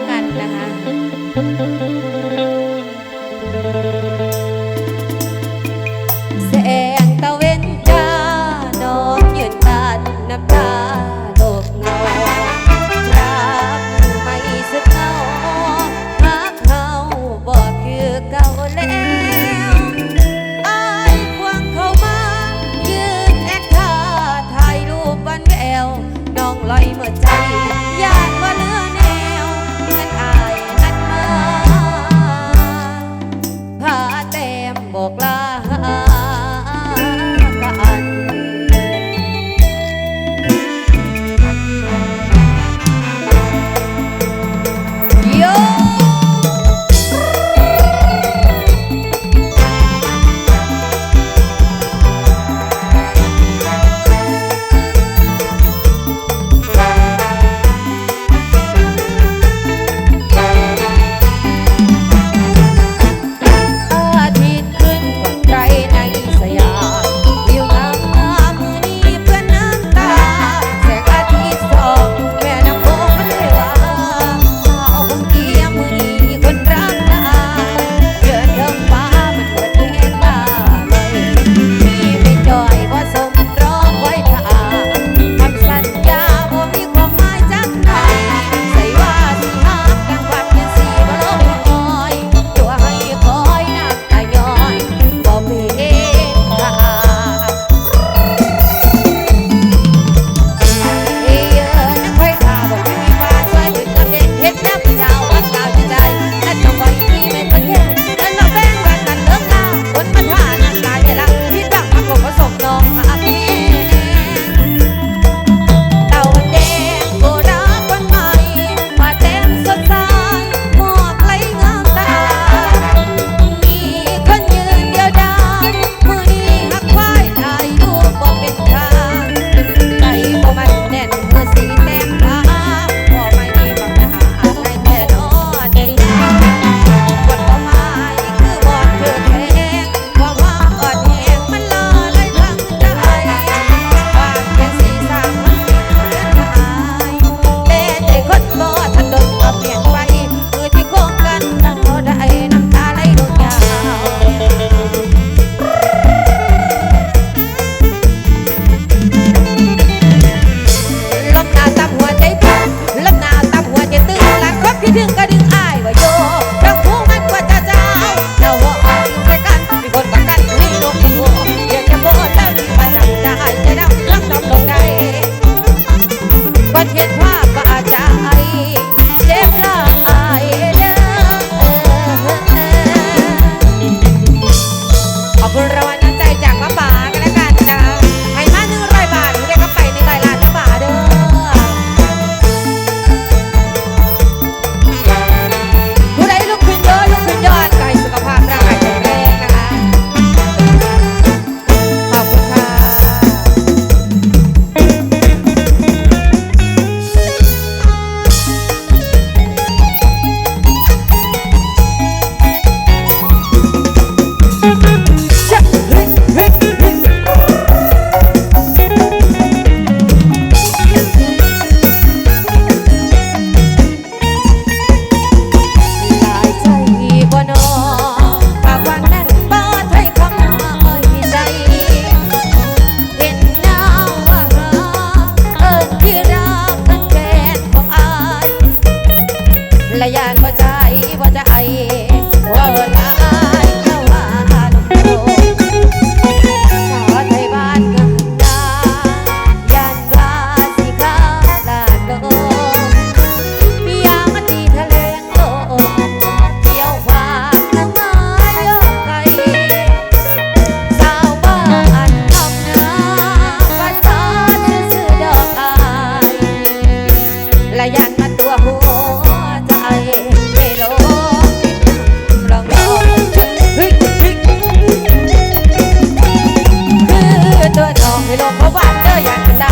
ล้วกันนะคะ ตัวน้องให้ลงเพราะว่าเธออยากเป็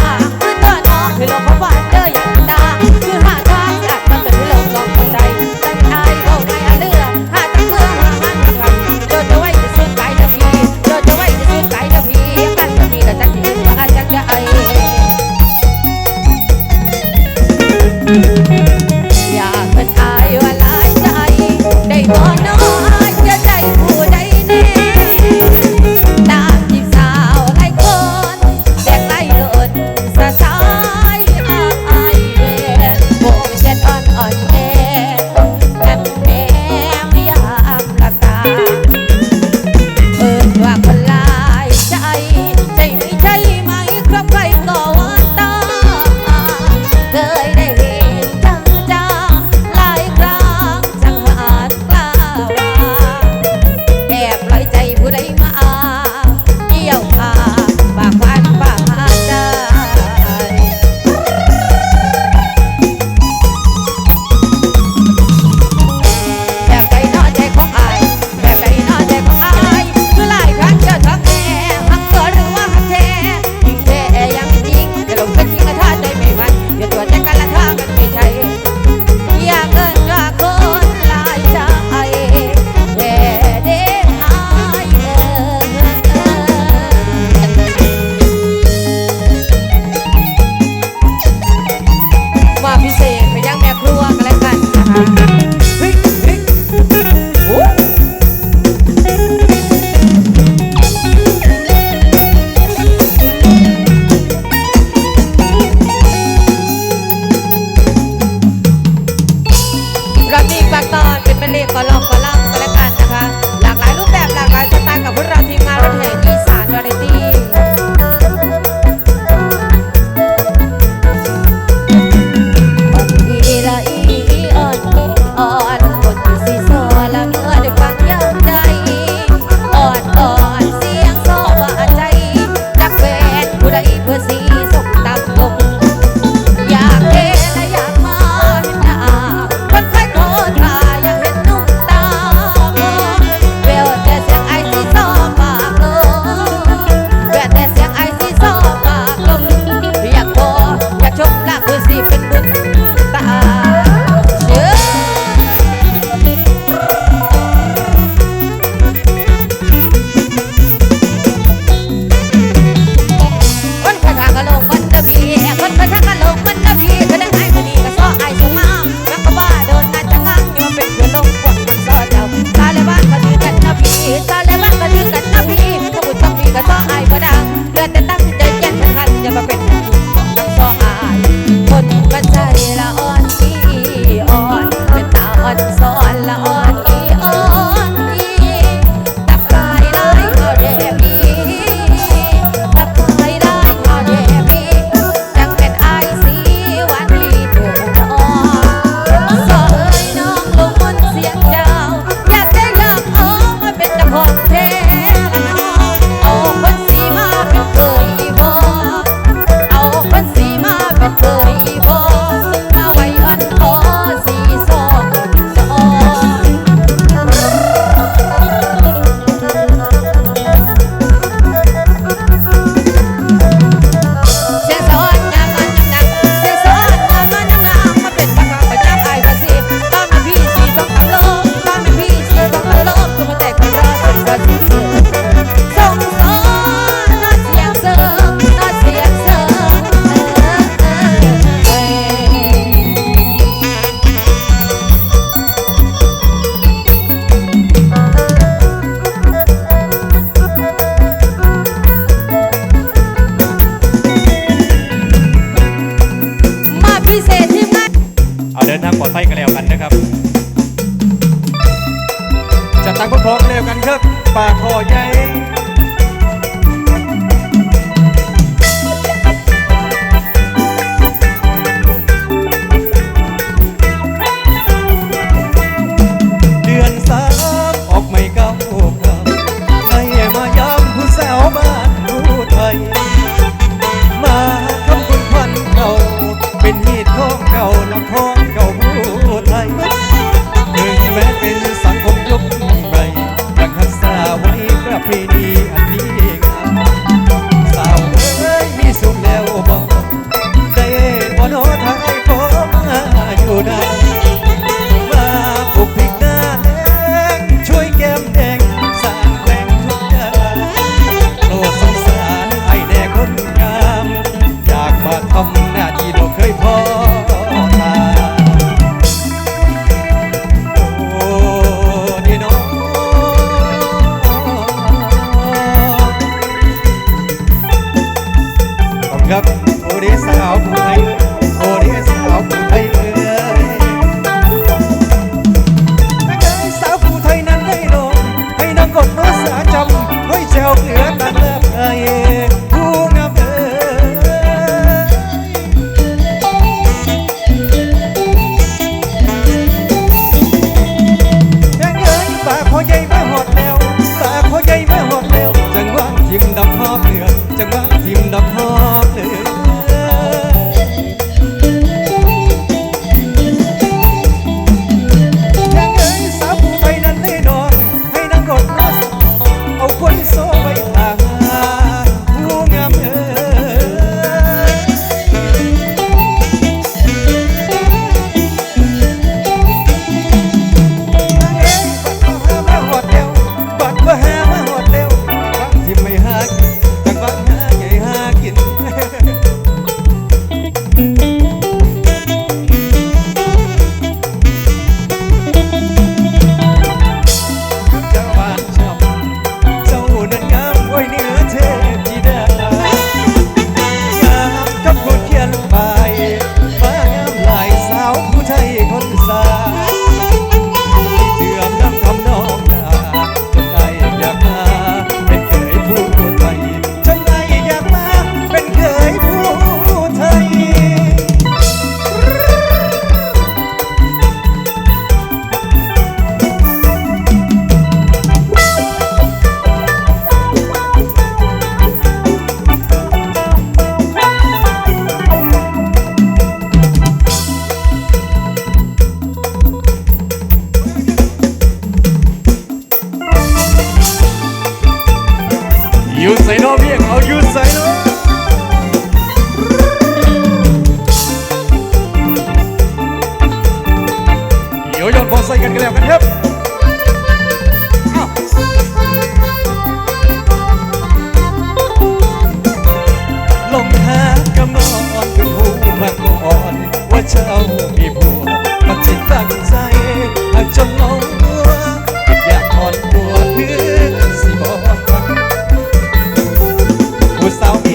ผู้ส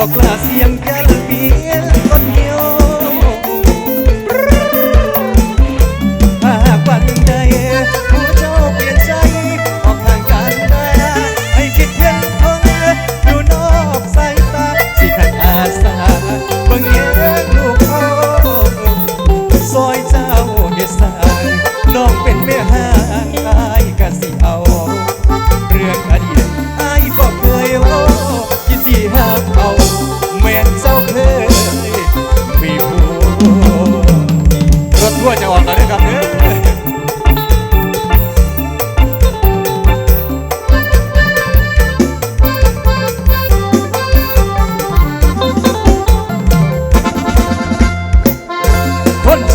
Pokoklah yang lebih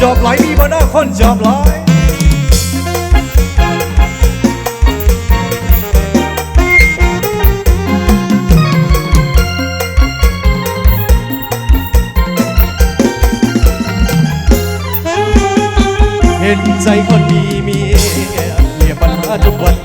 อบไหลมีบ่หน้าคนจอบไหลเห็นใจคนดีมีเรียบปัญหาทุกวัน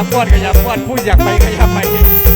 อยากป้อนก็อยากป้อนผู้อยากไปก็อยากไป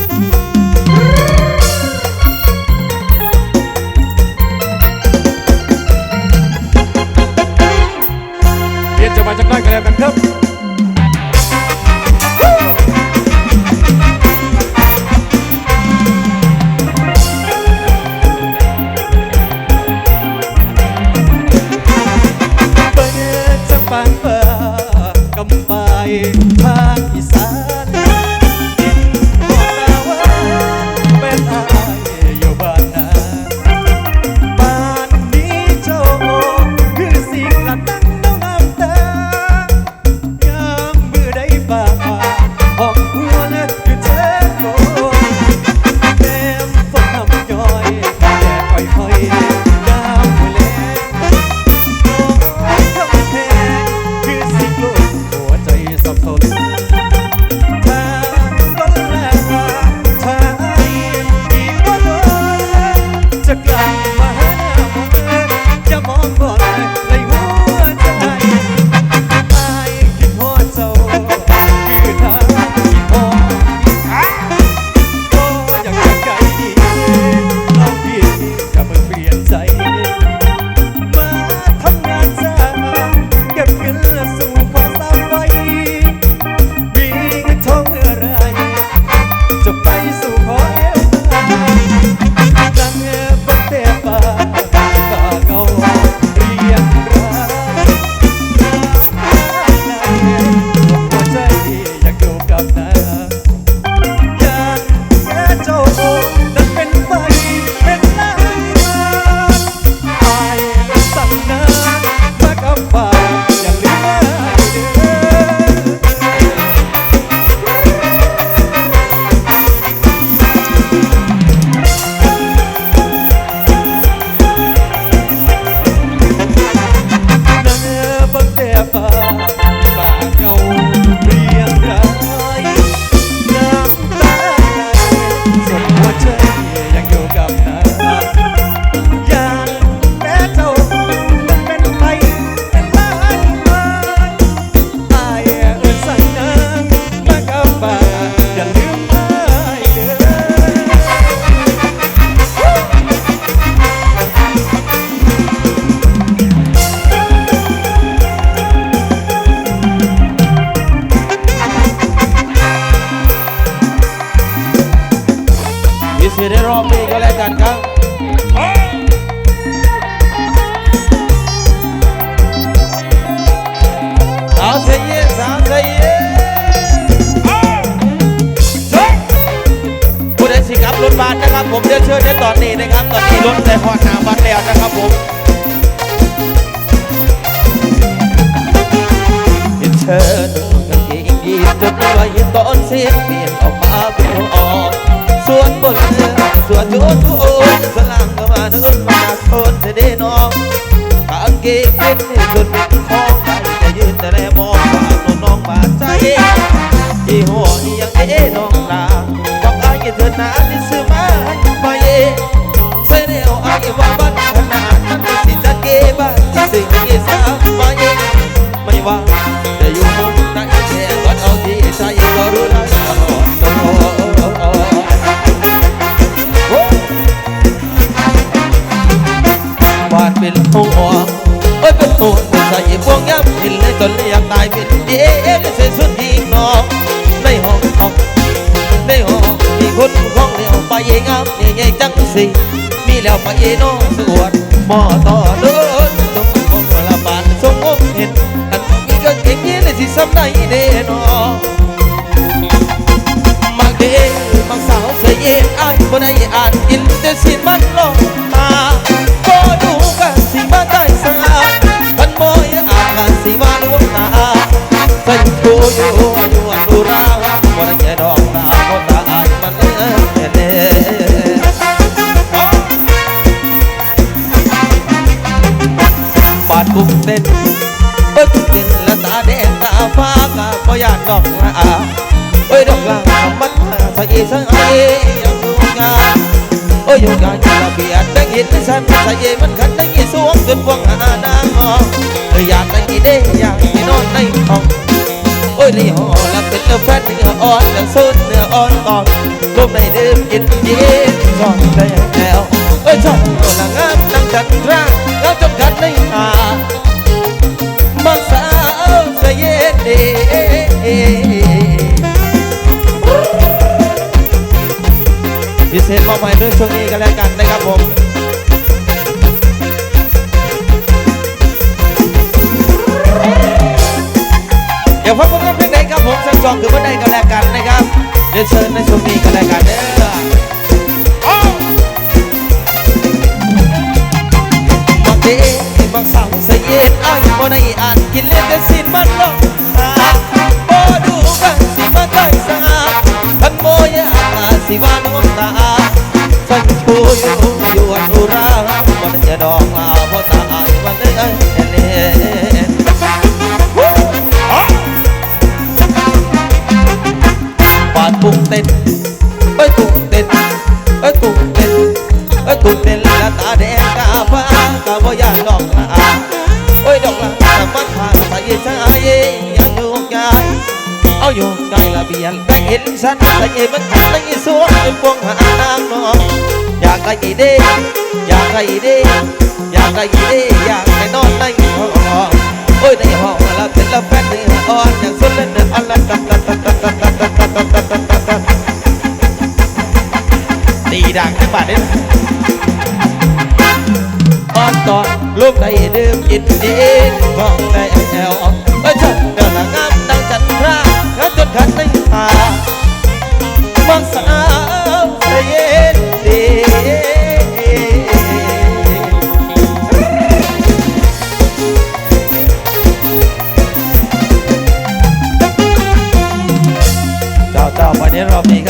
ผมเรียนเชิญในตอนนี้นะครับตอนนี้รถได้พอดหนาบัสแล้วนะครับผมเรียนเชิญกางเกงยีนจนไว้ตอนเสียงเปลี่ยนออกมาเป็นออกส่วนบนเรือส่วนโยนทุนสลังก็มาเนินมาทนเสด็จน้องกางเกงเป็นจนเป็นของใครจะยืนแต่แลมองว่าน้องน้องบาดใจยี่ห้ออียังเอ๋น้องลาบอกอายเถิดนาที่ซื้อมาไปเย่ใส่แนวอนานที่สามไปเย่ไม่ว่าจะอยู่มุมไหนแค่วัดเอา เป็นหัวเอ้ยเป็นตัวใส่พวง สิมีแล้วไปเอโนสวดมอต่อเดินตรงมองละบาทสงงเห็นอันนี้ก็เก่งยี่เลยสิซ้ำไหนเดนอมาเดมาสาวเสียเย็นอ้ายบ่ได้อ่านกินแต่สิมันลงมาบ่ดูกันสิมาได้สะอาดพันบ่อยอ่านสิว่าลวงตาใส่กูอยู่อยู่าดบุกเต้นเบิ้งเต้นและตาแดงตาฟ้ากะบ่อยากดอกละอาเอ้ยดอกละอามันมาใส่ใส่ยังดูงานเอ้ยอยู่งานระเบียดได้ยินฉันใส่มันขันได้ยินสวงจนพวงหานางมองเอ้ยอยากได้ยินได้อยากได้นอนในห้องโอ้ยในห้องละเป็นเนื้อแฟนเนื้ออ่อนเนื้อสุดเนื้ออ่อนตอนลมในดื่มกินเย็นก่อนได้แล้ว เอ้ยชอบตัวละงามนั่งจันทราแล้วจนกันในหามาสาวเสียเดพิเศษมอบให้ด้วยช่วงนี้กันแล้วกันนะครับผม เดี๋ยวฟังผลงานเพลงใดครับผมทั้งสองคือวันใดกันแล้วกันนะครับ เดี๋ยวเชิญในช่วงนี้กันแล้วกันเด้อ อ้ายบ่ได้อ่านกินเล่นแต่สิ้นมันลงตาบ่ดูกันสิมาใกล้สาพันโมยอาสิว่าน้องตาสันชูอยู่อยู่อันอุรา อาอยู่ใกล้ระเบียงได้เห็นฉันแต่เอ็มันขันในสวงเป็นพวงหานางน้องอยากได้อีเด้อยากได้อีเด้อยากได้อีเด้อยากให้นอนในห้องโอ้ยในห้องละเป็นละแฟนเนื้ออ่อนอย่างสุดเล่นเนื้ออ่อนละตัดตัดตัดตัดตัดตัดตัดตัดตัดตัดตัดตัดตีดังจังบาดนี้อ่อนตอนลูกได้ดื่มกินดีของได้แอลเอ้ยชมเดินงาม นขันในผาบางสาวเย็นเดเจ้าเจ้าวันนี้รอบนี้ครับ